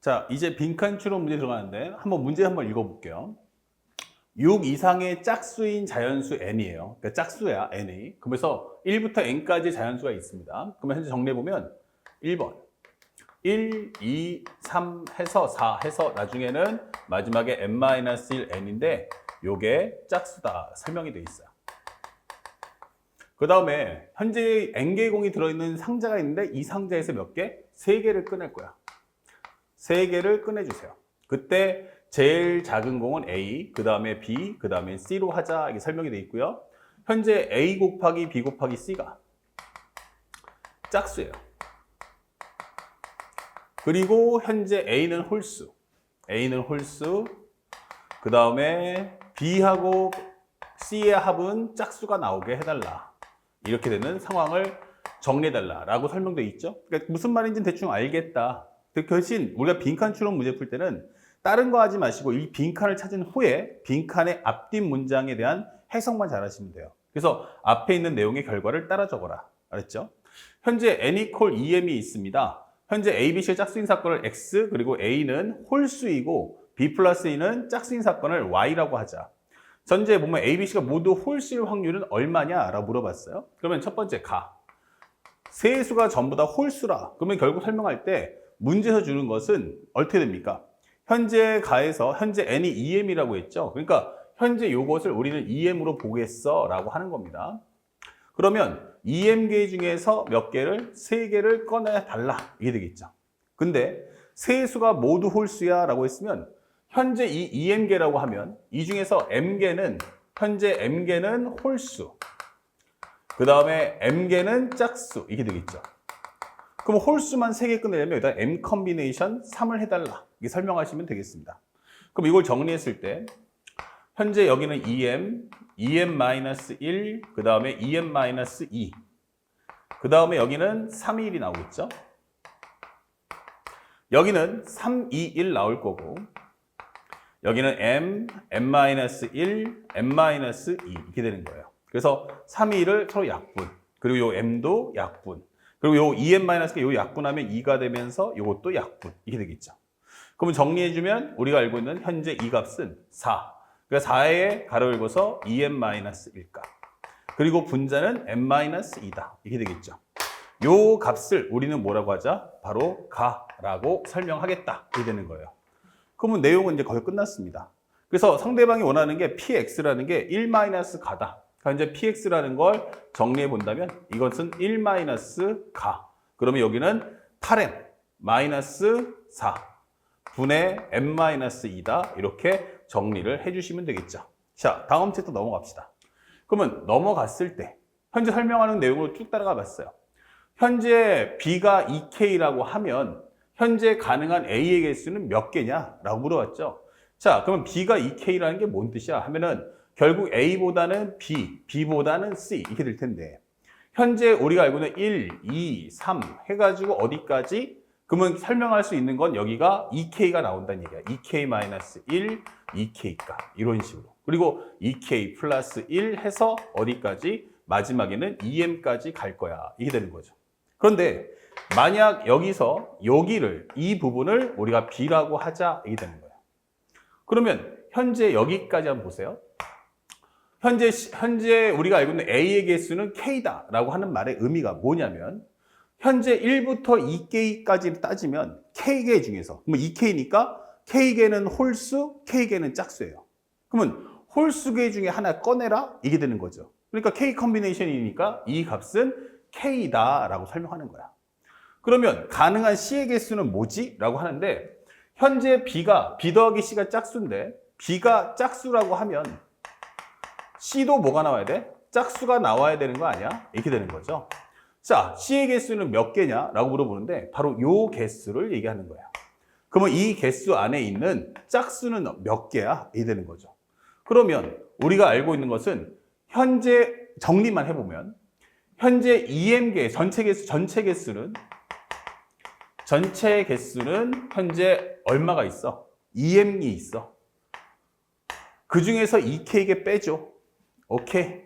자, 이제 빈칸 추론 문제 들어가는데 한번 문제 한번 읽어볼게요. 6 이상의 짝수인 자연수 n이에요. 그러니까 짝수야, n이. 그래서 1부터 n까지 자연수가 있습니다. 그러면 현재 정리해보면 1번. 1, 2, 3 해서 4 해서 나중에는 마지막에 n-1 n인데 요게 짝수다 설명이 돼 있어요. 그 다음에 현재 n개의 공이 들어있는 상자가 있는데 이 상자에서 몇 개? 세 개를 꺼낼 거야. 세 개를 꺼내주세요. 그때 제일 작은 공은 A, 그 다음에 B, 그 다음에 C로 하자 이게 설명이 돼 있고요. 현재 A 곱하기 B 곱하기 C가 짝수예요. 그리고 현재 A는 홀수, A는 홀수, 그 다음에 B하고 C의 합은 짝수가 나오게 해달라. 이렇게 되는 상황을 정리해달라라고 설명되어 있죠. 그러니까 무슨 말인지 대충 알겠다. 그 대신 우리가 빈칸 추론 문제 풀 때는 다른 거 하지 마시고 이 빈칸을 찾은 후에 빈칸의 앞뒷 문장에 대한 해석만 잘 하시면 돼요. 그래서 앞에 있는 내용의 결과를 따라 적어라. 알았죠? 현재 n equal 2m이 있습니다. 현재 A, B, C의 짝수인 사건을 X 그리고 A는 홀수이고 B 플러스 E는 짝수인 사건을 Y라고 하자. 전제 보면 A, B, C가 모두 홀수일 확률은 얼마냐? 라고 물어봤어요. 그러면 첫 번째 가. 세 수가 전부 다 홀수라. 그러면 결국 설명할 때 문제에서 주는 것은 어떻게 됩니까? 현재 가에서 현재 n이 2m이라고 했죠. 그러니까 현재 이것을 우리는 2m으로 보겠어 라고 하는 겁니다. 그러면 2m개 중에서 몇 개를? 세 개를 꺼내 달라. 이게 되겠죠. 근데 세 수가 모두 홀수야 라고 했으면 현재 이 2m개라고 하면 이 중에서 m개는 현재 m개는 홀수 그 다음에 m개는 짝수 이게 되겠죠. 그럼 홀수만 3개 꺼내려면 일단 m 컨비네이션 3을 해달라 이게 설명하시면 되겠습니다. 그럼 이걸 정리했을 때 현재 여기는 2m, 2m-1, 그 다음에 2m-2, 그 다음에 여기는 3, 2, 1이 나오겠죠. 여기는 3, 2, 1 나올 거고 여기는 m, m-1, m-2 이렇게 되는 거예요. 그래서 3, 2, 1을 서로 약분 그리고 요 m도 약분 그리고 요 2m-가 요 약분하면 2가 되면서 요것도 약분 이렇게 되겠죠. 그러면 정리해주면 우리가 알고 있는 현재 이 값은 4. 그러니까 4에 가로 읽어서 2m-1값. 그리고 분자는 m-2다. 이게 되겠죠. 요 값을 우리는 뭐라고 하자? 바로 가라고 설명하겠다. 이게 되는 거예요. 그러면 내용은 이제 거의 끝났습니다. 그래서 상대방이 원하는 게 px라는 게 1-가다. 그러니까 이제 px라는 걸 정리해 본다면 이것은 1-가. 그러면 여기는 8m 마이너스 4 분의 m-2다. 이렇게 정리를 해주시면 되겠죠. 자, 다음 챕터 넘어갑시다. 그러면 넘어갔을 때 현재 설명하는 내용으로 쭉 따라가 봤어요. 현재 b가 2k라고 하면 현재 가능한 a의 개수는 몇 개냐라고 물어봤죠. 자, 그러면 b가 2k라는 게 뭔 뜻이야? 하면은 결국 a보다는 b, b보다는 c 이렇게 될 텐데 현재 우리가 알고 있는 1, 2, 3 해가지고 어디까지? 그러면 설명할 수 있는 건 여기가 2k가 나온다는 얘기야. 2k-1, 2k가 이런 식으로. 그리고 2k 플러스 1 해서 어디까지? 마지막에는 2m까지 갈 거야. 이게 되는 거죠. 그런데 만약 여기서 여기를 이 부분을 우리가 b라고 하자 이게 되는 거예요. 그러면 현재 여기까지 한번 보세요. 현재 현재 우리가 알고 있는 a의 개수는 k다라고 하는 말의 의미가 뭐냐면 현재 1부터 2k까지 따지면 k개 중에서 그러면 2k니까 k개는 홀수, k개는 짝수예요. 그러면 홀수개 중에 하나 꺼내라 이게 되는 거죠. 그러니까 k 컨비네이션이니까 이 값은 k다라고 설명하는 거야. 그러면 가능한 c의 개수는 뭐지? 라고 하는데 현재 b가 b 더하기 c가 짝수인데 b가 짝수라고 하면 c도 뭐가 나와야 돼? 짝수가 나와야 되는 거 아니야? 이렇게 되는 거죠. 자, c의 개수는 몇 개냐? 라고 물어보는데 바로 요 개수를 얘기하는 거야. 그러면 이 개수 안에 있는 짝수는 몇 개야? 이 되는 거죠. 그러면 우리가 알고 있는 것은 현재 정리만 해보면 현재 2m개 전체 개수 전체 개수는 전체 개수는 현재 얼마가 있어? 2m이 있어. 그 중에서 2k개 빼줘. 오케이.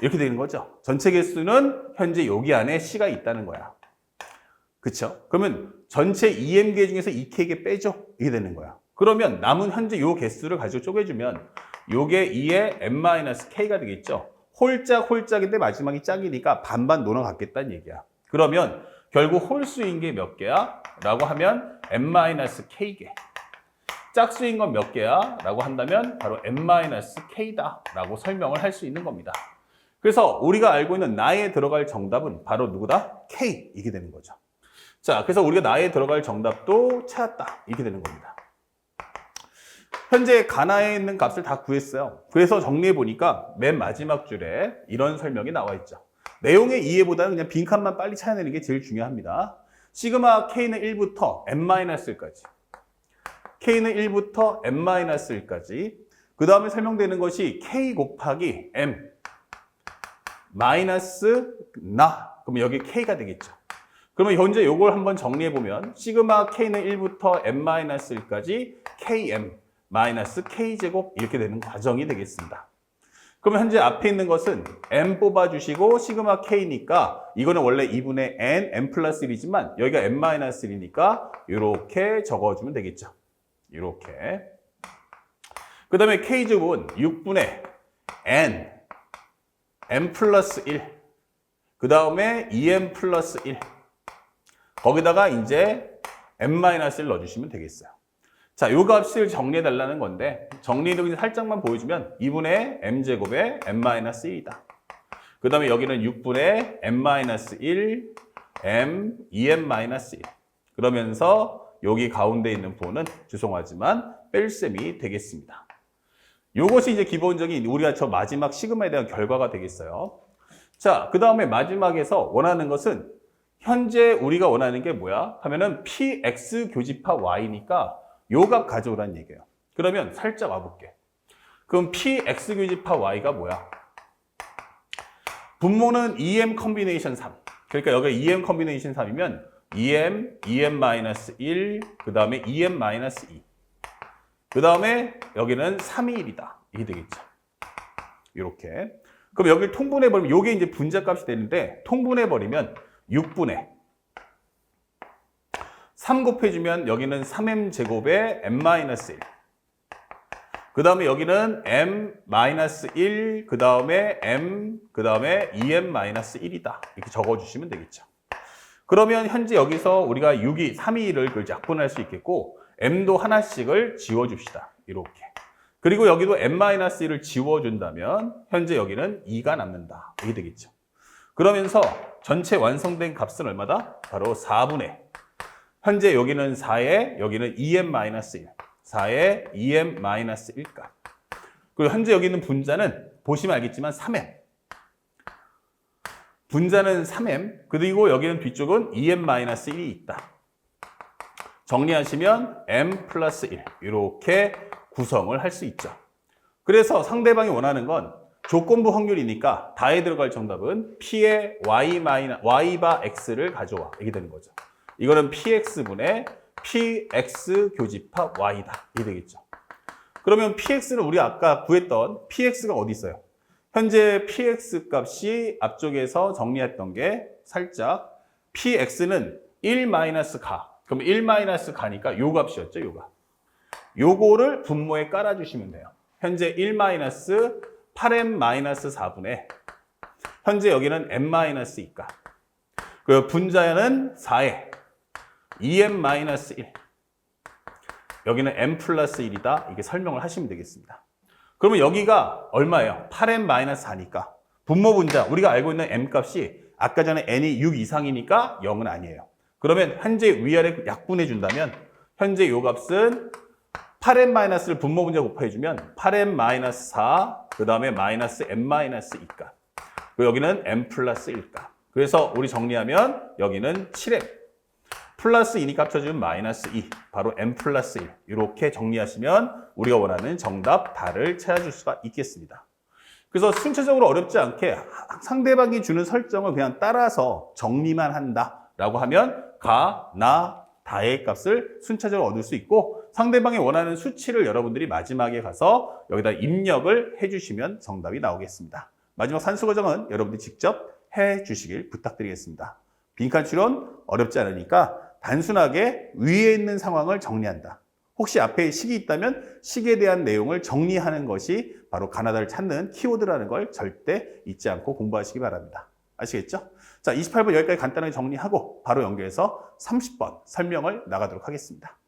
이렇게 되는 거죠. 전체 개수는 현재 여기 안에 C가 있다는 거야. 그쵸? 그러면 전체 EM계 중에서 이 K개 빼죠. 이게 되는 거야. 그러면 남은 현재 요 개수를 가지고 쪼개주면 요게 2의 n-k가 되겠죠. 홀짝 홀짝인데 마지막이 짝이니까 반반 노눠 갖겠다는 얘기야. 그러면 결국 홀수인 게 몇 개야? 라고 하면 n-k개. 짝수인 건 몇 개야? 라고 한다면 바로 n-k다 라고 설명을 할 수 있는 겁니다. 그래서 우리가 알고 있는 나에 들어갈 정답은 바로 누구다? k 이게 되는 거죠. 자, 그래서 우리가 나에 들어갈 정답도 찾았다 이렇게 되는 겁니다. 현재 가나에 있는 값을 다 구했어요. 그래서 정리해 보니까 맨 마지막 줄에 이런 설명이 나와 있죠. 내용의 이해보다는 그냥 빈칸만 빨리 찾아내는 게 제일 중요합니다. 시그마 k는 1부터 n-1까지 k는 1부터 n-1까지 그 다음에 설명되는 것이 k 곱하기 m 마이너스 나 그러면 여기 k가 되겠죠. 그러면 현재 이걸 한번 정리해 보면 시그마 k는 1부터 n-1까지 km 마이너스 k제곱 이렇게 되는 과정이 되겠습니다. 그러면 현재 앞에 있는 것은 m 뽑아주시고 시그마 k니까 이거는 원래 2분의 n, n 플러스 1이지만 여기가 n-1이니까 이렇게 적어주면 되겠죠. 이렇게. 그 다음에 k제곱은 6분의 n, n 플러스 1. 그 다음에 2n 플러스 1. 거기다가 이제 n-1 넣어주시면 되겠어요. 자, 요 값을 정리해 달라는 건데 그냥 살짝만 보여주면 2분의 m제곱의 n-1이다. 그 다음에 여기는 6분의 n-1, m, 2n-1. 그러면서 여기 가운데 있는 부호는 죄송하지만 뺄셈이 되겠습니다. 요것이 이제 기본적인 우리가 저 마지막 시그마에 대한 결과가 되겠어요. 자, 그 다음에 마지막에서 원하는 것은 현재 우리가 원하는 게 뭐야? 하면은 px 교집합 y니까 요 값 가져오라는 얘기예요. 그러면 살짝 와볼게. 그럼 px 교집합 y가 뭐야? 분모는 2m 컨비네이션 3. 그러니까 여기가 2m 컨비네이션 3이면 2m, 2m-1, 그 다음에 2m-2. 그 다음에 여기는 3이 1이다. 이게 되겠죠. 이렇게. 그럼 여기를 통분해버리면 이게 이제 분자값이 되는데 통분해버리면 6분의 3 곱해주면 여기는 3m 제곱에 m-1. 그 다음에 여기는 m-1, 그 다음에 m, 그 다음에 2m-1이다. 이렇게 적어주시면 되겠죠. 그러면 현재 여기서 우리가 6이, 3이 1을 그 약분할 수 있겠고 m도 하나씩을 지워줍시다. 이렇게. 그리고 여기도 m-1을 지워준다면 현재 여기는 2가 남는다. 이게 되겠죠. 그러면서 전체 완성된 값은 얼마다? 바로 4분의 현재 여기는 4에 여기는 2m-1 4에 2m-1 값 그리고 현재 여기 있는 분자는 보시면 알겠지만 3m 분자는 3m 그리고 여기는 뒤쪽은 2m-1이 있다 정리하시면 m 플러스 1 이렇게 구성을 할 수 있죠 그래서 상대방이 원하는 건 조건부 확률이니까 다에 들어갈 정답은 p의 y 마이너 y 바 x를 가져와 이게 되는 거죠. 이거는 px분의 px 교집합 y다 이게 되겠죠. 그러면 px는 우리 아까 구했던 px가 어디 있어요? 현재 px 값이 앞쪽에서 정리했던 게 살짝 px는 1 마이너스 가. 그럼 1 마이너스 가니까 요 값이었죠, 요 값. 요거를 분모에 깔아주시면 돼요. 현재 1 마이너스 8m-4분의 현재 여기는 m-2가 그 분자는 4에 2m-1 여기는 m 플러스 1이다 이게 설명을 하시면 되겠습니다 그러면 여기가 얼마예요? 8m-4니까. 분모 분자 우리가 알고 있는 m 값이 아까 전에 n이 6 이상이니까 0은 아니에요. 그러면 현재 위아래 약분해 준다면 현재 요 값은 8n-를 분모 분자 곱해 주면 8n-4 그 다음에 마이너스 n-2가 그리고 여기는 n 플러스 1가 그래서 우리 정리하면 여기는 7n 플러스 2니까 합쳐주면 마이너스 2 바로 n 플러스 1 이렇게 정리하시면 우리가 원하는 정답 달을 찾아줄 수가 있겠습니다 그래서 순차적으로 어렵지 않게 상대방이 주는 설정을 그냥 따라서 정리만 한다 라고 하면 가, 나, 다의 값을 순차적으로 얻을 수 있고 상대방이 원하는 수치를 여러분들이 마지막에 가서 여기다 입력을 해주시면 정답이 나오겠습니다. 마지막 산수 과정은 여러분들이 직접 해주시길 부탁드리겠습니다. 빈칸 추론 어렵지 않으니까 단순하게 위에 있는 상황을 정리한다. 혹시 앞에 식이 있다면 식에 대한 내용을 정리하는 것이 바로 가나다를 찾는 키워드라는 걸 절대 잊지 않고 공부하시기 바랍니다. 아시겠죠? 자, 28번 여기까지 간단하게 정리하고 바로 연결해서 30번 설명을 나가도록 하겠습니다.